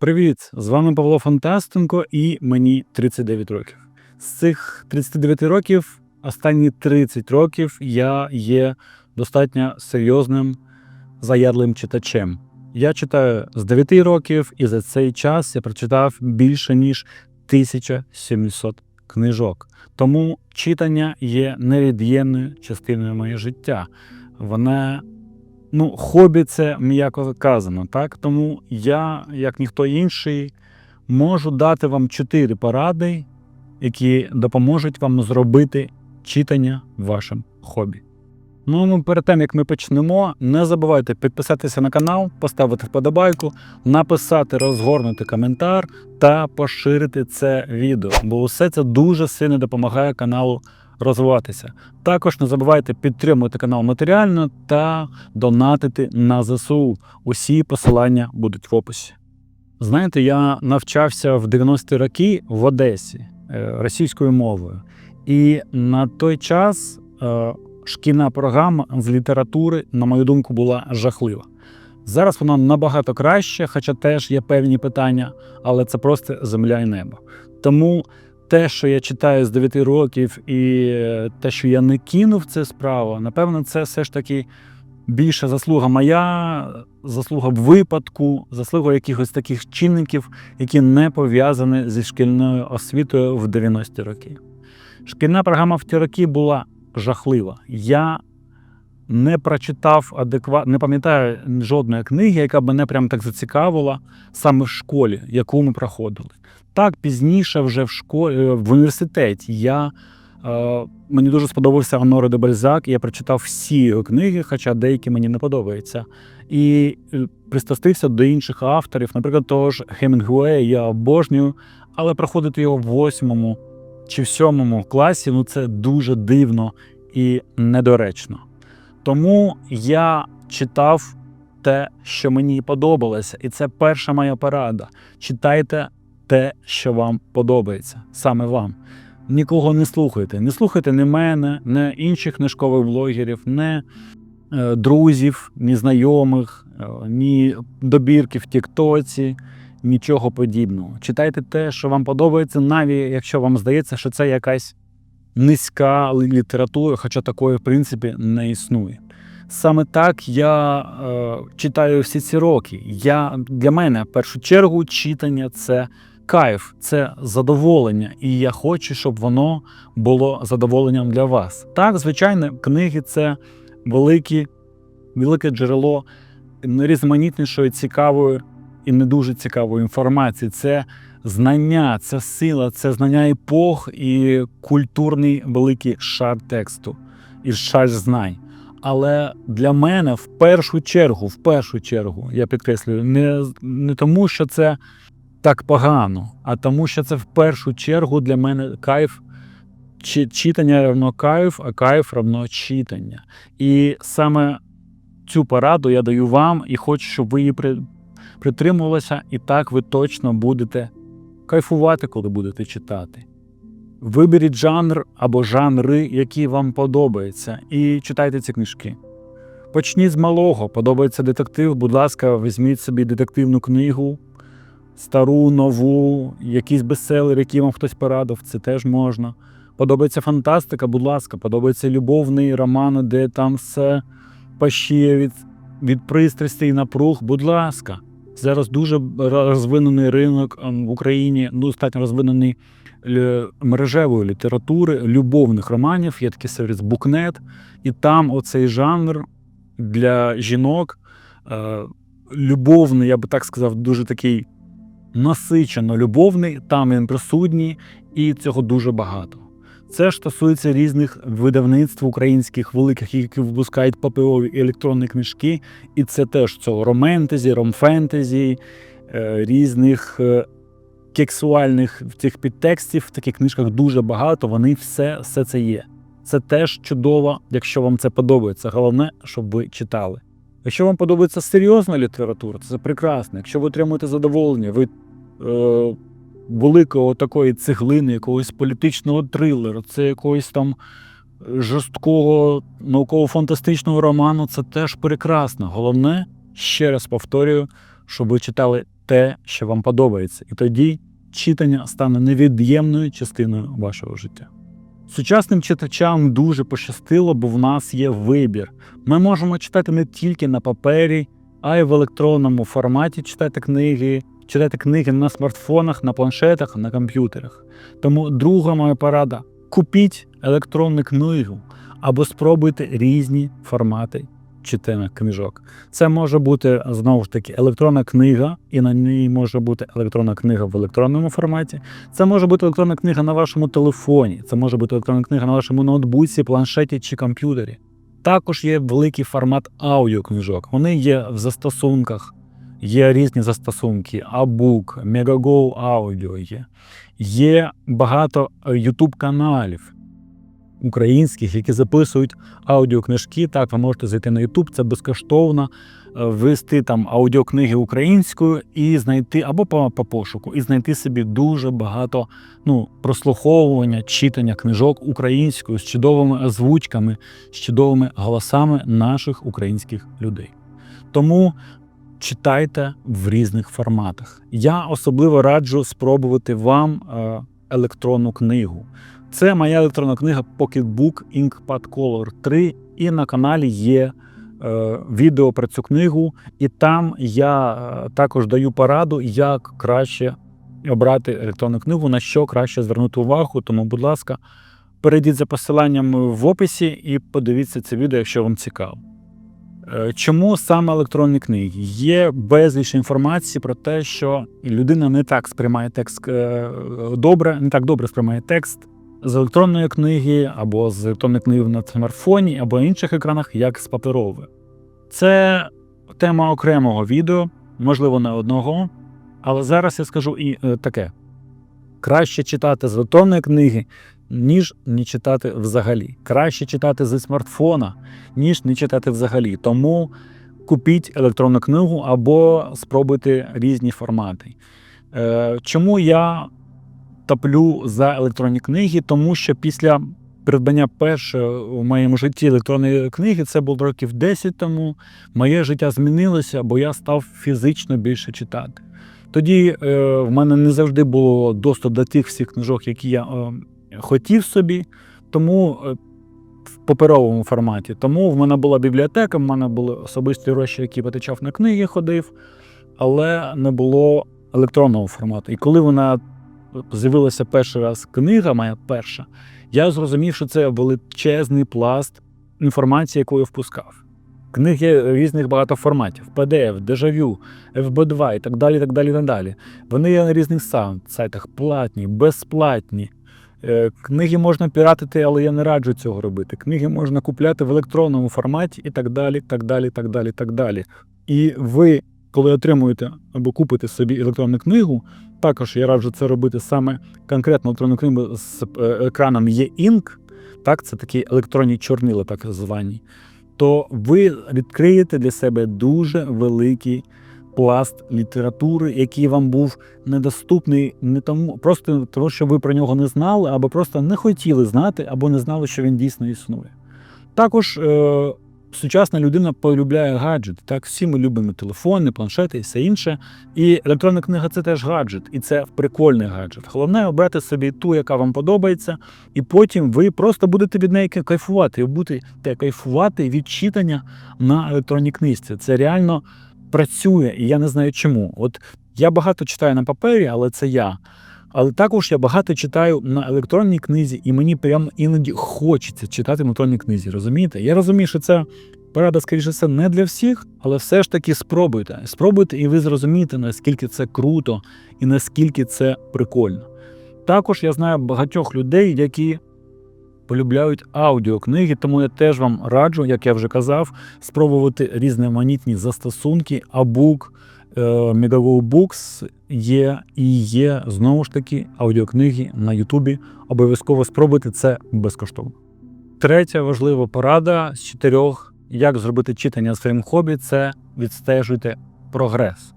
Привіт! З вами Павло Фантастенко і мені 39 років. З цих 39 років останні 30 років я є достатньо серйозним заядлим читачем. Я читаю з 9 років, і за цей час я прочитав більше ніж 1700 книжок. Тому читання є невід'ємною частиною моєго життя. Вона Ну, хобі це м'яко казано, так? Тому я, як ніхто інший, можу дати вам чотири поради, які допоможуть вам зробити читання вашим хобі. Ну, ну, перед тим, як ми почнемо, не забувайте підписатися на канал, поставити вподобайку, написати розгорнутий коментар та поширити це відео, бо усе це дуже сильно допомагає каналу розвиватися. Також не забувайте підтримувати канал матеріально та донатити на ЗСУ. Усі посилання будуть в описі. Знаєте, я навчався в 90-ті роки в Одесі е, російською мовою, і на той час е, шкільна програма з літератури, на мою думку, була жахлива. Зараз вона набагато краще, хоча теж є певні питання, але це просто земля і небо. Тому те, що я читаю з 9 років, і е, те, що я не кинув це справу, напевно, це все ж таки більша заслуга моя, заслуга випадку, заслуга якихось таких чинників, які не пов'язані зі шкільною освітою в 90-ті роки. Шкільна програма в ті роки була жахлива. Я не прочитав адекватно, не пам'ятаю жодної книги, яка б мене прям так зацікавила саме в школі, яку ми проходили. Так, пізніше, вже в школі в університеті, я е, мені дуже сподобався Оноре де Бальзак, і я прочитав всі його книги, хоча деякі мені не подобаються. І е, пристрастився до інших авторів, наприклад, того ж Хемінгуея я обожнюю, але проходити його в восьмому чи в сьомому класі ну це дуже дивно і недоречно. Тому я читав те, що мені подобалося, і це перша моя порада. Читайте те, що вам подобається, саме вам. Нікого не слухайте. Не слухайте ні мене, ні інших книжкових блогерів, ні е, друзів, ні знайомих, е, ні добірки в Тіктоці, нічого подібного. Читайте те, що вам подобається, навіть якщо вам здається, що це якась низька література, хоча такої, в принципі, не існує. Саме так я е, читаю всі ці роки. Я, Для мене, в першу чергу, читання це кайф, це задоволення, і я хочу, щоб воно було задоволенням для вас. Так, звичайно, книги це великі, велике джерело найрізноманітнішої, цікавої і не дуже цікавої інформації. Це знання, це сила, це знання епох і культурний великий шар тексту і шар знань. Але для мене в першу чергу, в першу чергу, я підкреслюю, не, не тому, що це так погано, а тому, що це в першу чергу для мене кайф. Чи читання равно кайф, а кайф равно читання. І саме цю пораду я даю вам і хочу, щоб ви її притримувалися, і так ви точно будете кайфувати, коли будете читати. Виберіть жанр або жанри, які вам подобаються, і читайте ці книжки. Почніть з малого, подобається детектив, будь ласка, візьміть собі детективну книгу, стару, нову, якийсь бестселер, який вам хтось порадив, це теж можна. Подобається фантастика, будь ласка, подобається любовний роман, де там все пащіє від від пристрастей і напруг, будь ласка. Зараз дуже розвинений ринок в Україні, ну, достатньо розвинений мережевої літератури, любовних романів, є такий сервіс Букнет, і там оцей жанр для жінок, е, любовний, я би так сказав, дуже такий насичено любовний, там він присутній, і цього дуже багато. Це ж стосується різних видавництв українських великих, які випускають паперові і електронні книжки, і це теж цього роментезі, ромфентезі, різних е, кексуальних цих підтекстів в таких книжках дуже багато. Вони все, все це є. Це теж чудово, якщо вам це подобається. Головне, щоб ви читали. Якщо вам подобається серйозна література, це прекрасно. Якщо ви отримуєте задоволення, ви е, великого такої цеглини, якогось політичного трилера, це якогось там жорсткого науково-фантастичного роману, це теж прекрасно. Головне, ще раз повторюю, щоб ви читали те, що вам подобається, і тоді читання стане невід'ємною частиною вашого життя. Сучасним читачам дуже пощастило, бо в нас є вибір. Ми можемо читати не тільки на папері, а й в електронному форматі читати книги, читати книги на смартфонах, на планшетах, на комп'ютерах. Тому друга моя порада: купіть електронну книгу або спробуйте різні формати читання книжок. Це може бути знову ж таки електронна книга, і на ній може бути електронна книга в електронному форматі. Це може бути електронна книга на вашому телефоні, це може бути електронна книга на вашому ноутбуці, планшеті чи комп'ютері. Також є великий формат аудіокнижок. Вони є в застосунках, є різні застосунки, Abook, Megago Audio є. Є багато YouTube каналів українських, які записують аудіокнижки. Так, ви можете зайти на YouTube, це безкоштовно, е, ввести там аудіокниги українською і знайти або по, по пошуку, і знайти собі дуже багато ну, прослуховування, читання книжок українською з чудовими озвучками, з чудовими голосами наших українських людей. Тому читайте в різних форматах. Я особливо раджу спробувати вам е, електронну книгу. Це моя електронна книга Pocketbook Inkpad Color 3, і на каналі є е, відео про цю книгу, і там я е, також даю пораду, як краще обрати електронну книгу, на що краще звернути увагу. Тому, будь ласка, перейдіть за посиланням в описі і подивіться це відео, якщо вам цікаво. Е, Чому саме електронні книги? Є безліч інформації про те, що людина не так сприймає текст е, добре, не так добре сприймає текст з електронної книги, або з електронної книги на смартфоні, або інших екранах, як з паперової. Це тема окремого відео, можливо, не одного. Але зараз я скажу і е, таке: краще читати з електронної книги, ніж не читати взагалі. Краще читати зі смартфона, ніж не читати взагалі. Тому купіть електронну книгу або спробуйте різні формати. Е, Чому я топлю за електронні книги? Тому що після придбання першої у моєму житті електронної книги, це було років 10 тому, моє життя змінилося, бо я став фізично більше читати. Тоді е, в мене не завжди було доступ до тих всіх книжок, які я е, хотів собі, тому е, в паперовому форматі. Тому в мене була бібліотека, в мене були особисті гроші, які потичав на книги, ходив, але не було електронного формату. І коли вона з'явилася перший раз книга, моя перша, я зрозумів, що це величезний пласт інформації, яку я впускав. Книг є різних багато форматів: PDF, Дежавю, FB2 і так далі. так далі, так далі. Вони є на різних сайтах платні, безплатні. Е, Книги можна піратити, але я не раджу цього робити. Книги можна купляти в електронному форматі і так далі. так далі, так далі, так далі. І ви, коли отримуєте або купите собі електронну книгу, також я раджу це робити саме конкретно електронну книгу з е, екраном e-ink, так, це такі електронні чорнила, так звані, то ви відкриєте для себе дуже великий пласт літератури, який вам був недоступний не тому, просто тому, що ви про нього не знали, або просто не хотіли знати, або не знали, що він дійсно існує. Також е, сучасна людина полюбляє гаджети. Так, всі ми любимо телефони, планшети і все інше. І електронна книга це теж гаджет, і це прикольний гаджет. Головне обрати собі ту, яка вам подобається, і потім ви просто будете від неї кайфувати. Ви будете кайфувати від читання на електронній книжці. Це реально працює, і я не знаю чому. От я багато читаю на папері, але це я. Але також я багато читаю на електронній книзі, і мені прямо іноді хочеться читати на електронній книзі. Розумієте? Я розумію, що це порада, скоріше все, не для всіх, але все ж таки спробуйте. Спробуйте, і ви зрозумієте, наскільки це круто і наскільки це прикольно. Також я знаю багатьох людей, які полюбляють аудіокниги, тому я теж вам раджу, як я вже казав, спробувати різноманітні застосунки, е, Megago Books є і є знову ж таки аудіокниги на Ютубі. Обов'язково спробуйте це безкоштовно. Третя важлива порада з чотирьох, як зробити читання своїм хобі, це відстежуйте прогрес.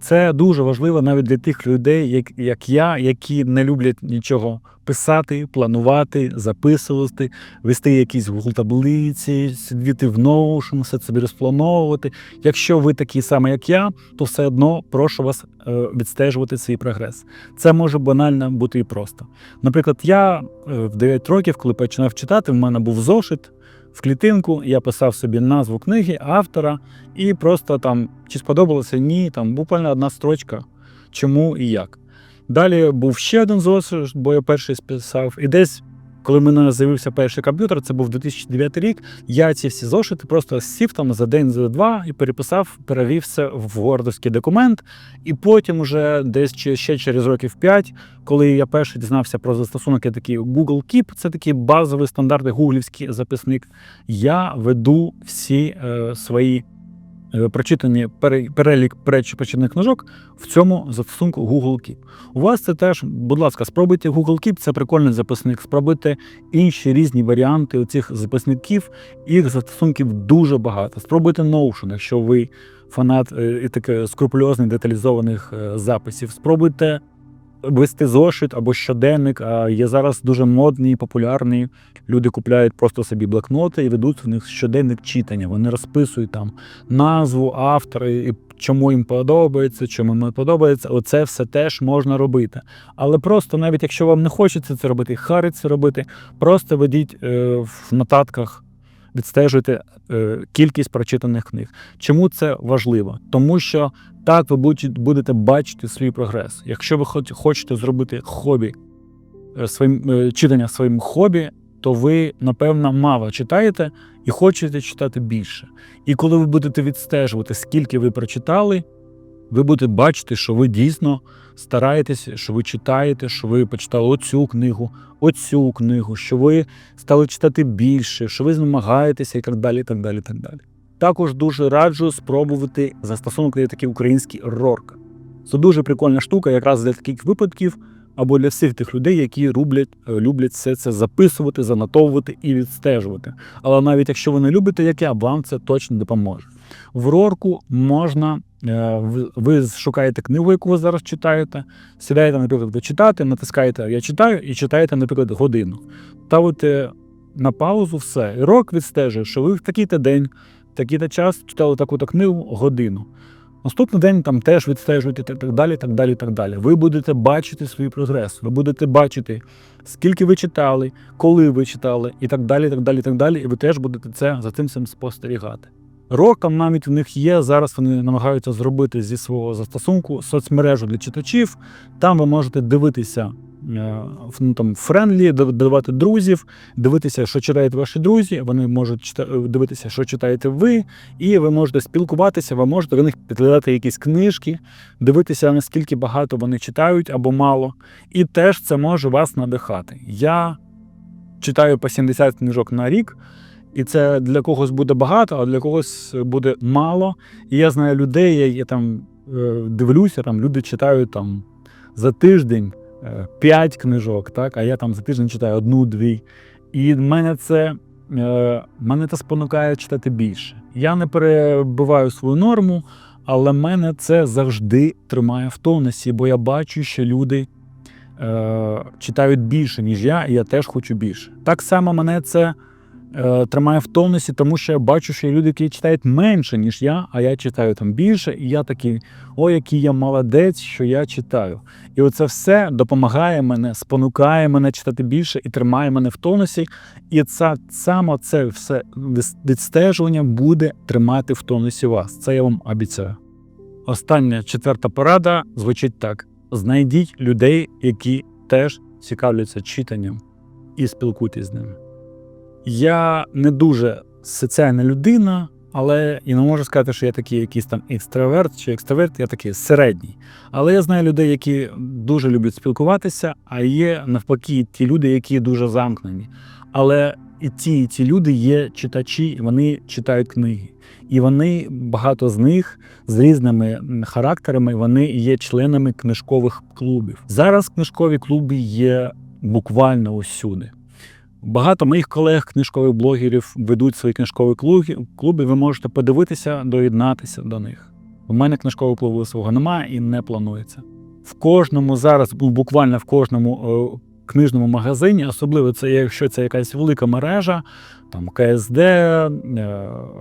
Це дуже важливо навіть для тих людей, як, як я, які не люблять нічого писати, планувати, записувати, вести якісь Google таблиці, сидіти в Notion, все собі розплановувати. Якщо ви такі самі, як я, то все одно прошу вас е, відстежувати свій прогрес. Це може банально бути і просто. Наприклад, я е, в 9 років, коли починав читати, в мене був зошит в клітинку, я писав собі назву книги, автора, і просто там чи сподобалося ні, там буквально одна строчка, чому і як. Далі був ще один зошит, бо я перший списав, і десь. Коли в мене з'явився перший комп'ютер, це був 2009 рік. Я ці всі зошити просто сів там за день, за два і переписав, перевів все в вордовський документ. І потім, уже десь ще, через років 5, коли я перший дізнався про застосунок, я такий Google Keep, це такий базовий стандартний гуглівський записник. Я веду всі е, свої прочитані пере- перелік прочитаних книжок в цьому застосунку Google Keep. У вас це теж, будь ласка, спробуйте Google Keep, це прикольний записник. Спробуйте інші різні варіанти цих записників. Їх застосунків дуже багато. Спробуйте Notion, якщо ви фанат е, і таке скрупульозних деталізованих е, записів. Спробуйте вести зошит або щоденник. Є зараз дуже модні і популярні. Люди купляють просто собі блокноти і ведуть в них щоденник читання. Вони розписують там назву, автора і чому їм подобається, чому не подобається. Оце все теж можна робити. Але просто, навіть якщо вам не хочеться це робити, харить робити, просто ведіть е, в нотатках, відстежуйте е, кількість прочитаних книг. Чому це важливо? Тому що так ви будете- бачити свій прогрес. Якщо ви хоч- хочете зробити хобі, е, своїм, е, читання своїм хобі, то ви, напевно, мало читаєте і хочете читати більше. І коли ви будете відстежувати, скільки ви прочитали, ви будете бачити, що ви дійсно стараєтесь, що ви читаєте, що ви почитали оцю книгу, оцю книгу, що ви стали читати більше, що ви намагаєтеся і так далі. і так далі, і так далі. Також дуже раджу спробувати застосунок є такий український Рорка. Це дуже прикольна штука, якраз для таких випадків або для всіх тих людей, які люблять, е, люблять все це записувати, занотовувати і відстежувати. Але навіть якщо ви не любите, як я, вам це точно допоможе. В Рорку можна, ви- ви шукаєте книгу, яку ви зараз читаєте, сідаєте, наприклад, ви читати, натискаєте Я читаю і читаєте, наприклад, годину. Ставите на паузу все. І рок відстежує, що ви в такий-то день, в такий-то час читали таку-то книгу годину. Наступний день там теж відстежуєте так, далі, так далі, так далі. Ви будете бачити свій прогрес, ви будете бачити, скільки ви читали, коли ви читали, і так далі, так далі, так далі. І ви теж будете це за цим спостерігати. Роком навіть у них є. Зараз вони намагаються зробити зі свого застосунку соцмережу для читачів. Там ви можете дивитися е, ну, там, френдлі, дав- додавати друзів, дивитися, що читають ваші друзі. Вони можуть чита- дивитися, що читаєте ви, і ви можете спілкуватися, ви можете в них підглядати якісь книжки, дивитися, наскільки багато вони читають або мало. І теж це може вас надихати. Я читаю по 70 книжок на рік. І це для когось буде багато, а для когось буде мало. І я знаю людей, я, я там е, дивлюся, там люди читають там за тиждень е, 5 книжок, так, а я там за тиждень читаю одну-дві. І мене це, е, мене це спонукає читати більше. Я не перебиваю свою норму, але мене це завжди тримає в тонусі, бо я бачу, що люди е, читають більше, ніж я, і я теж хочу більше. Так само мене це тримає в тонусі, тому що я бачу, що є люди, які читають менше, ніж я, а я читаю там більше, і я такий, о, який я молодець, що я читаю. І оце все допомагає мене, спонукає мене читати більше і тримає мене в тонусі. І це саме це все відстежування буде тримати в тонусі вас. Це я вам обіцяю. Остання четверта порада звучить так: знайдіть людей, які теж цікавляться читанням, і спілкуйтесь з ними. Я не дуже соціальна людина, але і не можу сказати, що я такий якийсь там екстраверт чи екстраверт, я такий середній. Але я знаю людей, які дуже люблять спілкуватися, а є навпаки ті люди, які дуже замкнені. Але і ті, і ті люди є читачі, і вони читають книги. І вони, багато з них з різними характерами, вони є членами книжкових клубів. Зараз книжкові клуби є буквально усюди. Багато моїх колег, книжкових блогерів, ведуть свої книжкові клуби. Ви можете подивитися, доєднатися до них. У мене книжкового клубу свого немає і не планується. В кожному зараз, ну, буквально в кожному е, книжному магазині, особливо це якщо це якась велика мережа, там КСД, е,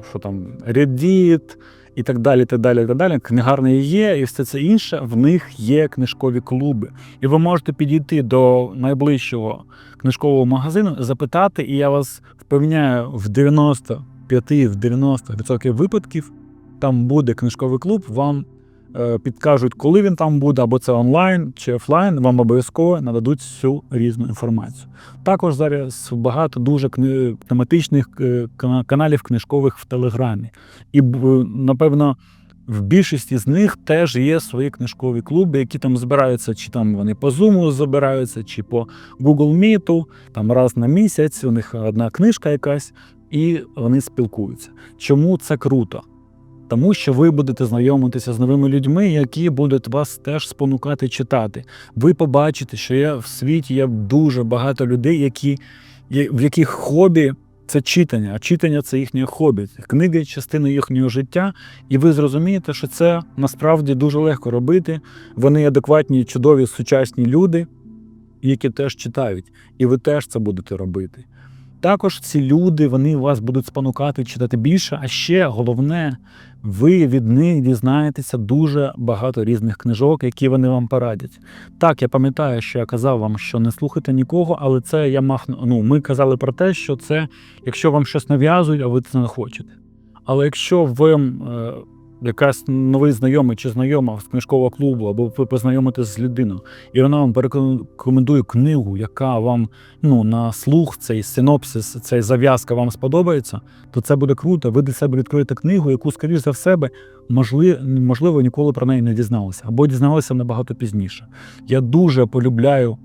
що там Reddit і так далі. так далі, так далі. Книгарні є, і все це інше. В них є книжкові клуби. І ви можете підійти до найближчого книжкового магазину, запитати, і я вас впевняю, в 95-90% випадків там буде книжковий клуб. Вам підкажуть, коли він там буде, або це онлайн чи офлайн. Вам обов'язково нададуть всю різну інформацію. Також зараз багато дуже тематичних е, каналів книжкових в Телеграмі. І напевно. В більшості з них теж є свої книжкові клуби, які там збираються, чи там вони по Zoom збираються, чи по Google Meet, там раз на місяць, у них одна книжка якась, і вони спілкуються. Чому це круто? Тому що ви будете знайомитися з новими людьми, які будуть вас теж спонукати читати. Ви побачите, що є в світі є дуже багато людей, які, в яких хобі це читання, а читання це їхнє хобі. Книги частина їхнього життя, і ви зрозумієте, що це насправді дуже легко робити. Вони адекватні, чудові, сучасні люди, які теж читають, і ви теж це будете робити. Також ці люди вони вас будуть спонукати читати більше, а ще головне, ви від них дізнаєтеся дуже багато різних книжок, які вони вам порадять. Так, я пам'ятаю, що я казав вам, що не слухайте нікого, але це я мав ну, ми казали про те, що це якщо вам щось нав'язують, а ви це не хочете. Але якщо ви е, якась новий знайомий чи знайома з книжкового клубу, або ви познайомитесь з людиною, і вона вам порекомендує книгу, яка вам ну, на слух, цей синопсис, цей зав'язка вам сподобається, то це буде круто. Ви для себе відкриєте книгу, яку, скоріш за себе, можливо, можливо, ніколи про неї не дізналися, або дізналися набагато пізніше. Я дуже полюбляю.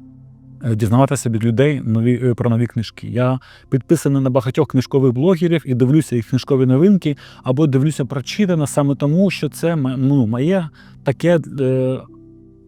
Е, Дізнаватися від людей нові е, про нові книжки. Я підписаний на багатьох книжкових блогерів і дивлюся їх книжкові новинки, або дивлюся прочитане саме тому, що це ну, моє таке е,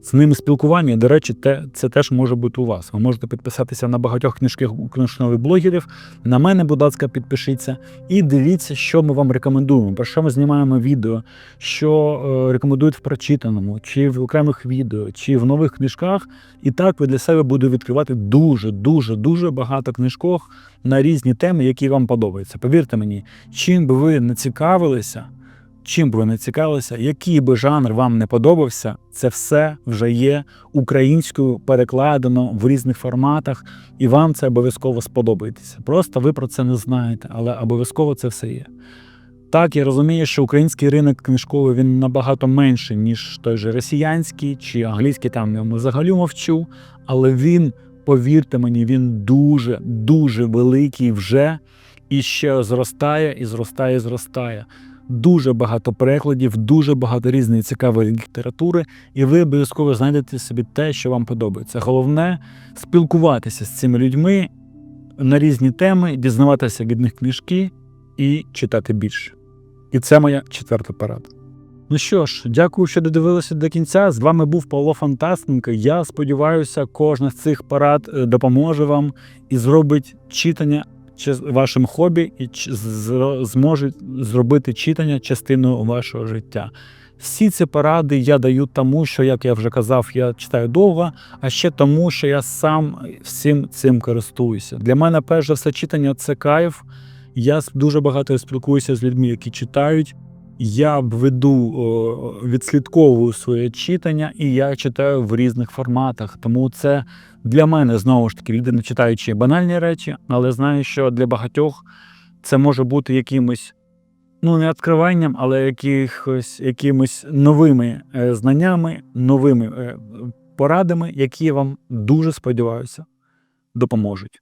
з ними спілкування. До речі, те, це теж може бути у вас. Ви можете підписатися на багатьох книжких книжкових блогерів. На мене, будь ласка, підпишіться і дивіться, що ми вам рекомендуємо, про що ми знімаємо відео, що е, рекомендують в прочитаному, чи в окремих відео, чи в нових книжках. І так ви для себе будете відкривати дуже, дуже, дуже багато книжок на різні теми, які вам подобаються. Повірте мені, чим би ви не цікавилися, чим би ви не цікавилися, який би жанр вам не подобався, це все вже є українською перекладено в різних форматах, і вам це обов'язково сподобається. Просто ви про це не знаєте, але обов'язково це все є. Так, я розумію, що український ринок книжковий він набагато менший, ніж той же росіянський чи англійський, там я взагалі мовчу, але він, повірте мені, він дуже, дуже великий вже і ще зростає, і зростає, і зростає. Дуже багато перекладів, дуже багато різної цікавої літератури, і ви обов'язково знайдете собі те, що вам подобається. Головне спілкуватися з цими людьми на різні теми, дізнаватися від них книжки і читати більше. І це моя четверта порада. Ну що ж, дякую, що додивилися до кінця. З вами був Павло Фантастенко. Я сподіваюся, кожна з цих порад е, допоможе вам і зробить читання чи- вашим хобі, і зможуть зро- зробити читання частиною вашого життя. Всі ці поради я даю тому, що, як я вже казав, я читаю довго, а ще тому, що я сам всім цим користуюся. Для мене, перш за все, читання це кайф. Я дуже багато спілкуюся з людьми, які читають. Я веду, відслідковую своє читання, і я читаю в різних форматах. Тому це для мене знову ж таки людина читаючи банальні речі, але знаю, що для багатьох це може бути якимось, ну не відкриванням, але якихось якимось новими е, знаннями, новими е, порадами, які вам дуже сподіваюся допоможуть.